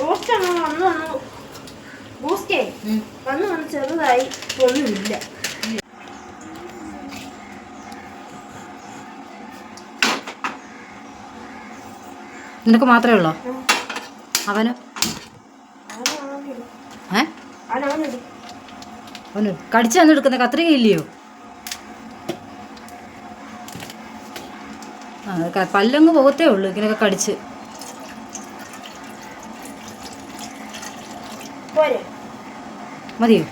Roast അങ്ങ് വന്ന്. വന്ന് ബൂസ്റ്റേ വന്ന് വന്ന് ചെറുതായി ഒന്നുമില്ല. നിനക്ക് മാത്രമേ ഉള്ളോ? അവന്? ഏ? അവന്? കടിച്ചു തന്നെടുക്കുന്ന കത്രിക ഇല്ലയോ? പല്ലങ്ങ് പോകത്തേ ഉള്ളൂ ഇങ്ങനെയൊക്കെ കടിച്ച്. പോരെ? മതിയോ?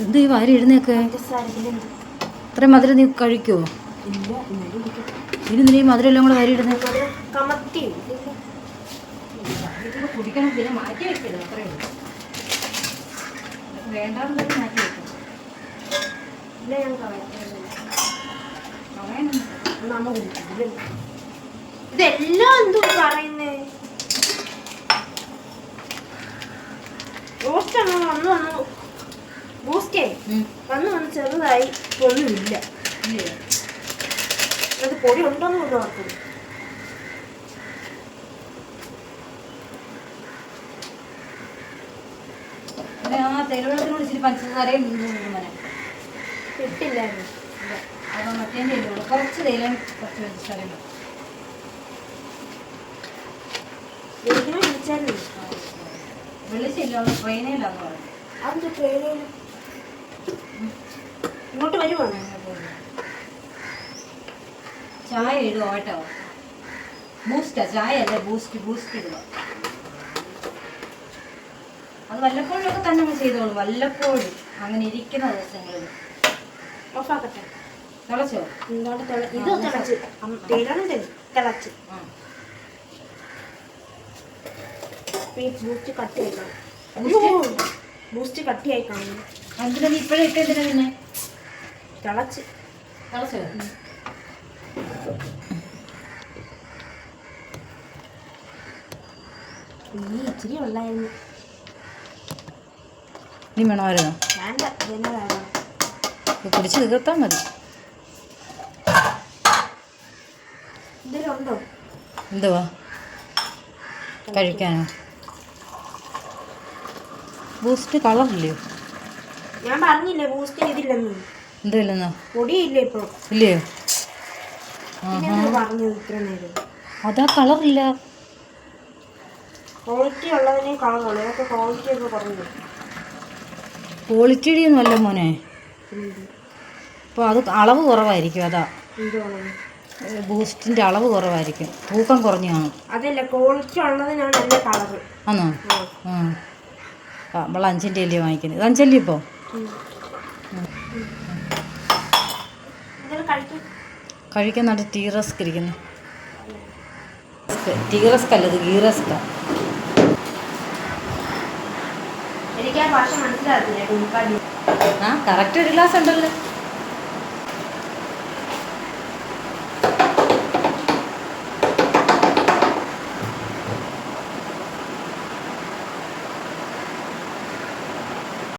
എന്ത് ഈ വാരി ഇടുന്നേക്കെ ഇത്രയും മധുരം നീ കഴിക്കുമോ ഇല്ല ഈ മധുരം എല്ലാം കൂടെ വരി ഇടുന്നേ. ഇവിടെ കമത്തി കുടിക്കണം പിന്നെ മാറ്റി വെക്കരുത് അത്രേ ഉള്ളൂ. വേണ്ടാന്ന് മാറ്റി വെക്കണം ഇല്ല, ഞാൻ ഇതെല്ലാം എന്തോ പറയുന്നേ റോസ്റ്റ് അങ്ങ് വന്ന് വന്ന് ബൂസ്റ്റേ വന്ന് വന്ന് ചെറുതായി ഒന്നുമില്ല അത് പൊടി ഉണ്ടോന്ന് പോലും ഓർക്കുന്നു തെരുവെള്ളത്തിനോട് ഇച്ചിരി പഞ്ചസാരയും ഇട്ടില്ലായിരുന്നു അത് മറ്റേന്റെ ഉള്ളൂ കുറച്ച് തേയിലും കുറച്ച് പഞ്ചസാരയും വെളിച്ചില്ല ട്രെയിനിലാന്ന് പറഞ്ഞു അതിന്റെ ട്രെയിനിൽ ചായ ഇടുക കേട്ടോ? ബൂസ്റ്റാ ചായ അല്ല? ബൂസ്റ്റ് ബൂസ്റ്റ് ഇടുക അത് വല്ലപ്പോഴൊക്കെ തന്നെ അങ്ങ് ചെയ്തോളൂ. വല്ലപ്പോഴും അങ്ങനെ ഇരിക്കുന്ന ദിവസങ്ങളിൽ. ഓഫാക്കട്ടെ. തിളച്ചോ? ഇത് തിളച്ച്. ബൂസ്റ്റ് കാണും. ബൂസ്റ്റ്? കട്ടിയായി കാണുന്നു എന്തിനാ നീ ഇപ്പോഴും ഇട്ടെന്തിനാ പിന്നെ തിളച്ച്. തിളച്ച് ഇച്ചിരി ഉള്ളായിരുന്നു നീ വേണമായിരുന്നോ വേണ്ട കുടിച്ച് തീർത്താൽ മതി. ഇതിലുണ്ടോ എന്തുവാ? കഴിക്കാനോ? ബൂസ്റ്റ് കളറില്ലയോ ഞാൻ പറഞ്ഞില്ലേ ബൂസ്റ്റ് ഇതില്ലെന്ന് എന്തുമില്ലെന്നോ പൊടിയില്ല ഇപ്പോൾ ഇല്ലയോ പിന്നെ ഞാൻ പറഞ്ഞത് ഇത്ര നേരം. അതാ കളറില്ല ക്വാളിറ്റി ഉള്ളതിനെ കളറുള്ളൂ ഇതൊക്കെ ക്വാളിറ്റി ഒക്കെ കുറഞ്ഞു. ക്വാളിറ്റിയുടെ ഒന്നും അല്ല മോനെ. അപ്പോൾ അത് അളവ് കുറവായിരിക്കും അതാ. ബൂസ്റ്റിന്റെ ബൂസ്റ്റിന്റെ അളവ് കുറവായിരിക്കും. തൂക്കം കുറഞ്ഞു കാണും. അതല്ല ക്വാളിറ്റി ഉള്ളതിനാണ് നല്ല ആണോ ആ. ആ. നമ്മൾ അഞ്ചിന്റെ അല്ലേ വാങ്ങിക്കുന്നത്. ഇത് അഞ്ചല്ലേ ഇപ്പോൾ ഇതൊക്കെ കഴിക്കും കഴിക്കാൻ നല്ല ടീ റസ്ക് ഇരിക്കുന്നു. ടീ റസ്ക് അല്ലത് ഗീ റസ്ക്. ആ കറക്റ്റ് ഒരു ഗ്ലാസ് ഉണ്ടല്ലോ.